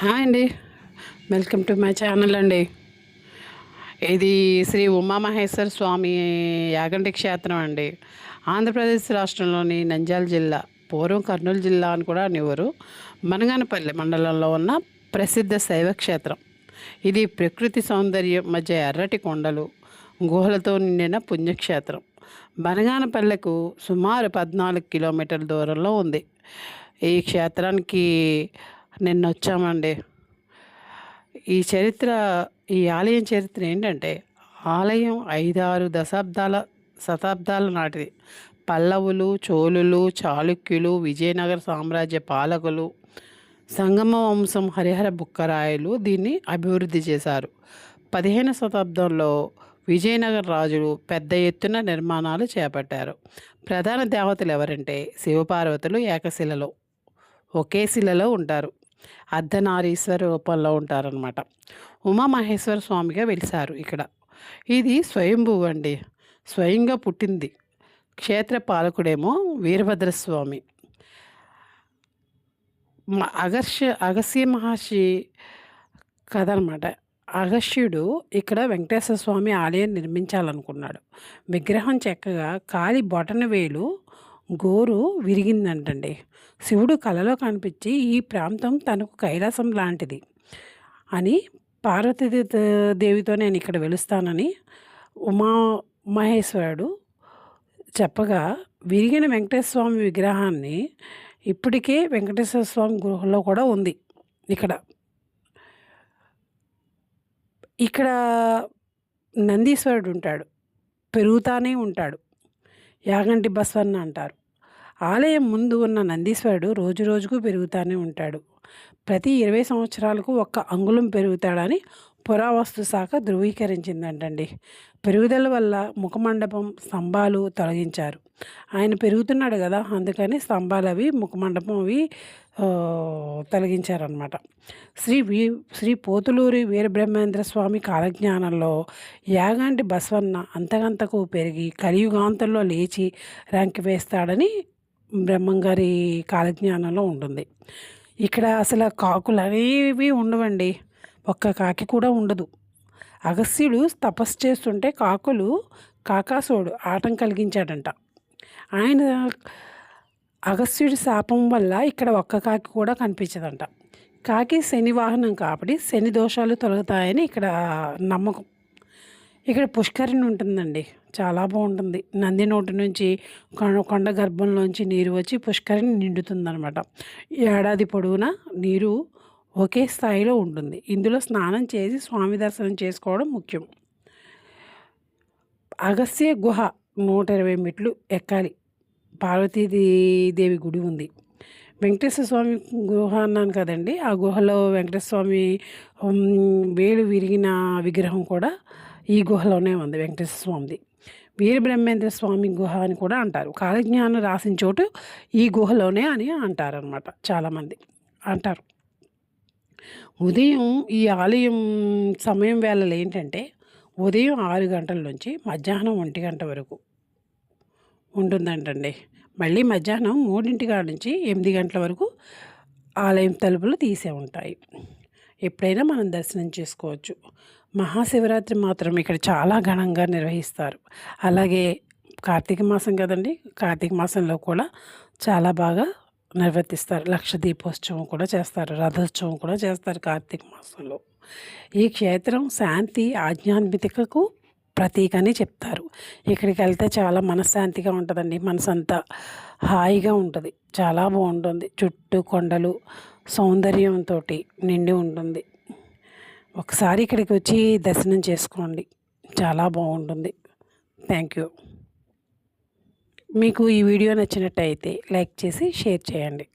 Hi అండి. Welcome to my channel అండి. ఇది శ్రీ ఉమామహేశ్వర స్వామి యాగంటి క్షేత్రం అండి. ఆంధ్రప్రదేశ్ రాష్ట్రంలోని నంద్యాల జిల్లా పూర్వం కర్నూలు జిల్లా అని కూడా అనేవారు. మనగానపల్లి మండలంలో ఉన్న ప్రసిద్ధ శైవ క్షేత్రం. ఇది ప్రకృతి సౌందర్యం మధ్య ఎర్రటి కొండలు గుహలతో నిండిన పుణ్యక్షేత్రం. బనగానపల్లెకు సుమారు పద్నాలుగు కిలోమీటర్ల దూరంలో ఉంది. ఈ క్షేత్రానికి నిన్న వచ్చామండి ఈ చరిత్ర ఈ ఆలయం చరిత్ర ఏంటంటే ఆలయం ఐదారు దశాబ్దాల శతాబ్దాల నాటిది. పల్లవులు చోళులు చాళుక్యులు విజయనగర సామ్రాజ్య పాలకులు సంగమ వంశం హరిహర బుక్కరాయలు దీన్ని అభివృద్ధి చేశారు. పదిహేను శతాబ్దంలో విజయనగర రాజులు పెద్ద ఎత్తున నిర్మాణాలు చేపట్టారు. ప్రధాన దేవతలు ఎవరంటే శివపార్వతులు ఏకశిలలో. ఒకే శిలలో ఉంటారు. అర్ధనారీశ్వర రూపంలో ఉంటారనమాట ఉమామహేశ్వర స్వామిగా వెలిసారు ఇక్కడ. ఇది స్వయంభూ అండి. స్వయంగా పుట్టింది. క్షేత్ర పాలకుడేమో వీరభద్రస్వామి. మ- అగస్య అగస్య మహర్షి కథ అనమాట అగస్యుడు ఇక్కడ వెంకటేశ్వర స్వామి ఆలయం నిర్మించాలనుకున్నాడు. విగ్రహం చెక్కగా కాలి బొటన వేలు గోరు విరిగిందంటండి. శివుడు కలలో కనిపించి ఈ ప్రాంతం తనకు కైలాసం లాంటిది అని పార్వతీ దేవితో నేను ఇక్కడ వెలుస్తానని ఉమా మహేశ్వరుడు చెప్పగా విరిగిన వెంకటేశ్వర స్వామి విగ్రహాన్ని ఇప్పటికే వెంకటేశ్వర స్వామి గృహంలో కూడా ఉంది. ఇక్కడ ఇక్కడ నందీశ్వరుడు ఉంటాడు. పెరుగుతానే ఉంటాడు. యాగంటి బస్వన్న అంటారు. ఆలయం ముందు ఉన్న నందీశ్వరుడు రోజు రోజుకు పెరుగుతూనే ఉంటాడు. ప్రతి ఇరవై సంవత్సరాలకు ఒక్క అంగుళం పెరుగుతాడని పురావస్తు శాఖ ధృవీకరించిందంటండి. పెరుగుదల వల్ల ముఖమండపం స్తంభాలు తొలగించారు. ఆయన పెరుగుతున్నాడు కదా అందుకని స్తంభాలు అవి ముఖమండపం అవి తొలగించారనమాట శ్రీ వీ శ్రీ పోతులూరి వీరబ్రహ్మేంద్ర స్వామి కాలజ్ఞానంలో యాగాంటి బసవన్న అంతకంతకు పెరిగి కలియుగాంతంలో లేచి రంకి వేస్తాడని బ్రహ్మంగారి కాలజ్ఞానంలో ఉంటుంది. ఇక్కడ అసలు కాకులు అనేవి ఉండవండి. ఒక్క కాకి కూడా ఉండదు. అగస్యుడు తపస్సు చేస్తుంటే కాకులు కాకాసోడు ఆటం కలిగించాడంట. ఆయన అగస్యుడి శాపం వల్ల ఇక్కడ ఒక్క కాకి కూడా కనిపించదంట. కాకి శని వాహనం కాబట్టి శని దోషాలు తొలగుతాయని ఇక్కడ నమ్మకం. ఇక్కడ పుష్కరిణి ఉంటుందండి. చాలా బాగుంటుంది. నంది నోటి నుంచి కొండ గర్భంలోంచి నీరు వచ్చి పుష్కరిణి నిండుతుందనమాట ఏడాది పొడవునా నీరు ఒకే స్థాయిలో ఉంటుంది. ఇందులో స్నానం చేసి స్వామి దర్శనం చేసుకోవడం ముఖ్యం. అగస్య గుహ నూట ఇరవై మెట్లు ఎక్కాలి. పార్వతీదేవి గుడి ఉంది. వెంకటేశ్వర స్వామి గుహ అన్నాను కదండి. ఆ గుహలో వెంకటేశ్వర స్వామి వేలు విరిగిన విగ్రహం కూడా ఈ గుహలోనే ఉంది వెంకటేశ్వర స్వామిది. వీరబ్రహ్మేంద్ర స్వామి గుహ అని కూడా అంటారు. కాలజ్ఞానం రాసిన చోటు ఈ గుహలోనే అని అంటారనమాట చాలామంది. అంటారు. ఉదయం ఈ ఆలయం సమయం వేళలు ఏంటంటే ఉదయం ఆరు గంటల నుంచి మధ్యాహ్నం ఒంటి గంట వరకు ఉంటుందంటండి. మళ్ళీ మధ్యాహ్నం మూడింటి కాడ నుంచి ఎనిమిది గంటల వరకు ఆలయం తలుపులు తీసే ఉంటాయి. ఎప్పుడైనా మనం దర్శనం చేసుకోవచ్చు. మహాశివరాత్రి మాత్రం ఇక్కడ చాలా ఘనంగా నిర్వహిస్తారు. అలాగే కార్తీక మాసం కదండి కార్తీక మాసంలో కూడా చాలా బాగా నిర్వర్తిస్తారు. లక్ష దీపోత్సవం కూడా చేస్తారు రథోత్సవం కూడా చేస్తారు కార్తీక మాసంలో. ఈ క్షేత్రం శాంతి ఆధ్యాత్మికకు ప్రతీక అని చెప్తారు. ఇక్కడికి వెళ్తే చాలా మనశ్శాంతిగా ఉంటుందండి మనసంతా హాయిగా ఉంటుంది చాలా బాగుంటుంది. చుట్టూ కొండలు సౌందర్యంతో నిండి ఉంటుంది. ఒకసారి ఇక్కడికి వచ్చి దర్శనం చేసుకోండి. చాలా బాగుంటుంది. Thank you. మీకు ఈ వీడియో నచ్చినట్టయితే లైక్ చేసి షేర్ చేయండి.